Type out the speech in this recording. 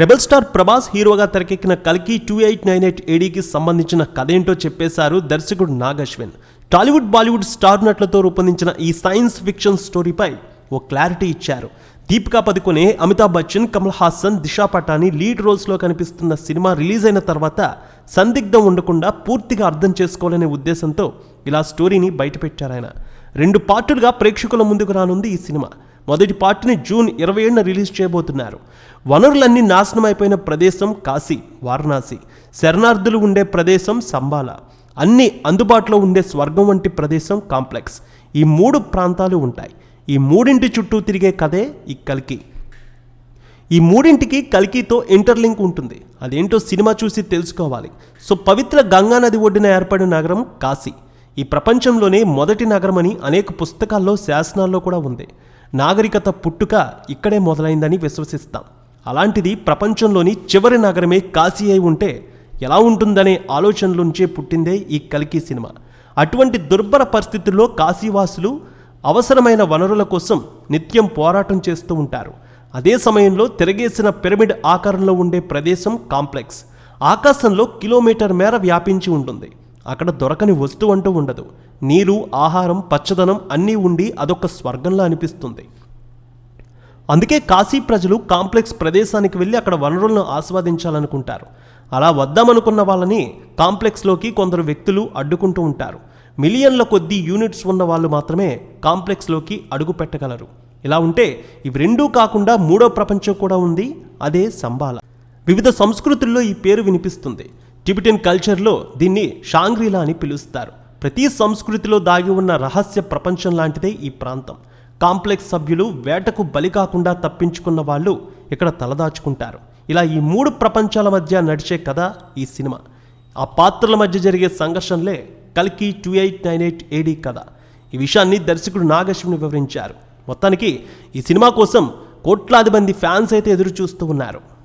Rebel star Prabhas హీరోగా తెరకెక్కిన కల్కి టూ ఎయిట్ నైన్ ఎయిట్ ఏడీకి సంబంధించిన కథ ఏంటో చెప్పేశారు దర్శకుడు Nag Ashwin Tollywood Bollywood star నటులతో రూపొందించిన ఈ సైన్స్ ఫిక్షన్ స్టోరీపై ఓ క్లారిటీ ఇచ్చారు. దీపికా పదుకొనే అమితాబ్ బచ్చన్ కమల్ హాసన్ దిశా పటాని లీడ్ రోల్స్లో కనిపిస్తున్న సినిమా రిలీజ్ అయిన తర్వాత సందిగ్ధం ఉండకుండా పూర్తిగా అర్థం చేసుకోవాలనే ఉద్దేశంతో ఇలా స్టోరీని బయటపెట్టారు ఆయన రెండు పార్టులుగా ప్రేక్షకుల ముందుకు రానుంది ఈ సినిమా. మొదటి పార్ట్ని జూన్ ఇరవై ఏడున రిలీజ్ చేయబోతున్నారు. వనరులన్నీ నాశనం అయిపోయిన ప్రదేశం కాశీ వారణాసి. శరణార్థులు ఉండే ప్రదేశం సంబాల. అన్ని అందుబాటులో ఉండే స్వర్గం వంటి ప్రదేశం కాంప్లెక్స్. ఈ మూడు ప్రాంతాలు ఉంటాయి. ఈ మూడింటి చుట్టూ తిరిగే కథే ఈ కల్కి. ఈ మూడింటికి కల్కితో ఇంటర్లింక్ ఉంటుంది. అదేంటో సినిమా చూసి తెలుసుకోవాలి. సో పవిత్ర గంగా నది ఒడ్డున ఏర్పడిన నగరం కాశీ. ఈ ప్రపంచంలోనే మొదటి నగరం అని అనేక పుస్తకాల్లో శాసనాల్లో కూడా ఉంది. నాగరికత పుట్టుక ఇక్కడే మొదలైందని విశ్వసిస్తాం. అలాంటిది ప్రపంచంలోని చివరి నగరమే కాశీ అయి ఉంటే ఎలా ఉంటుందనే ఆలోచనలోంచే పుట్టిందే ఈ కలికి సినిమా. అటువంటి దుర్భర పరిస్థితుల్లో కాశీవాసులు అవసరమైన వనరుల కోసం నిత్యం పోరాటం చేస్తూ ఉంటారు. అదే సమయంలో తిరగేసిన పిరమిడ్ ఆకారంలో ఉండే ప్రదేశం కాంప్లెక్స్. ఆకాశంలో కిలోమీటర్ మేర వ్యాపించి ఉంటుంది. అక్కడ దొరకని వస్తువు అంటూ ఉండదు. నీరు ఆహారం పచ్చదనం అన్నీ ఉండి అదొక స్వర్గంలా అనిపిస్తుంది. అందుకే కాశీ ప్రజలు కాంప్లెక్స్ ప్రదేశానికి వెళ్ళి అక్కడ వనరులను ఆస్వాదించాలనుకుంటారు. అలా వద్దామనుకున్న వాళ్ళని కాంప్లెక్స్లోకి కొందరు వ్యక్తులు అడ్డుకుంటూ ఉంటారు. మిలియన్ల కొద్దీ యూనిట్స్ ఉన్న వాళ్ళు మాత్రమే కాంప్లెక్స్లోకి అడుగు పెట్టగలరు. ఇలా ఉంటే ఇవి రెండూ కాకుండా మూడో ప్రపంచం కూడా ఉంది. అదే సంబాల. వివిధ సంస్కృతుల్లో ఈ పేరు వినిపిస్తుంది. టిబిటన్ కల్చర్లో దీన్ని షాంగ్రీలా అని పిలుస్తారు. ప్రతి సంస్కృతిలో దాగి ఉన్న రహస్య ప్రపంచం లాంటిదే ఈ ప్రాంతం. కాంప్లెక్స్ సభ్యులు వేటకు బలి కాకుండా తప్పించుకున్న వాళ్ళు ఇక్కడ తలదాచుకుంటారు. ఇలా ఈ మూడు ప్రపంచాల మధ్య నడిచే కథ ఈ సినిమా. ఆ పాత్రల మధ్య జరిగే సంఘర్షణలే కల్కి two eight nine eight AD కథ. ఈ విషయాన్ని దర్శకుడు నాగశ్విని వివరించారు. మొత్తానికి ఈ సినిమా కోసం కోట్లాది మంది ఫ్యాన్స్ అయితే ఎదురు చూస్తూ ఉన్నారు.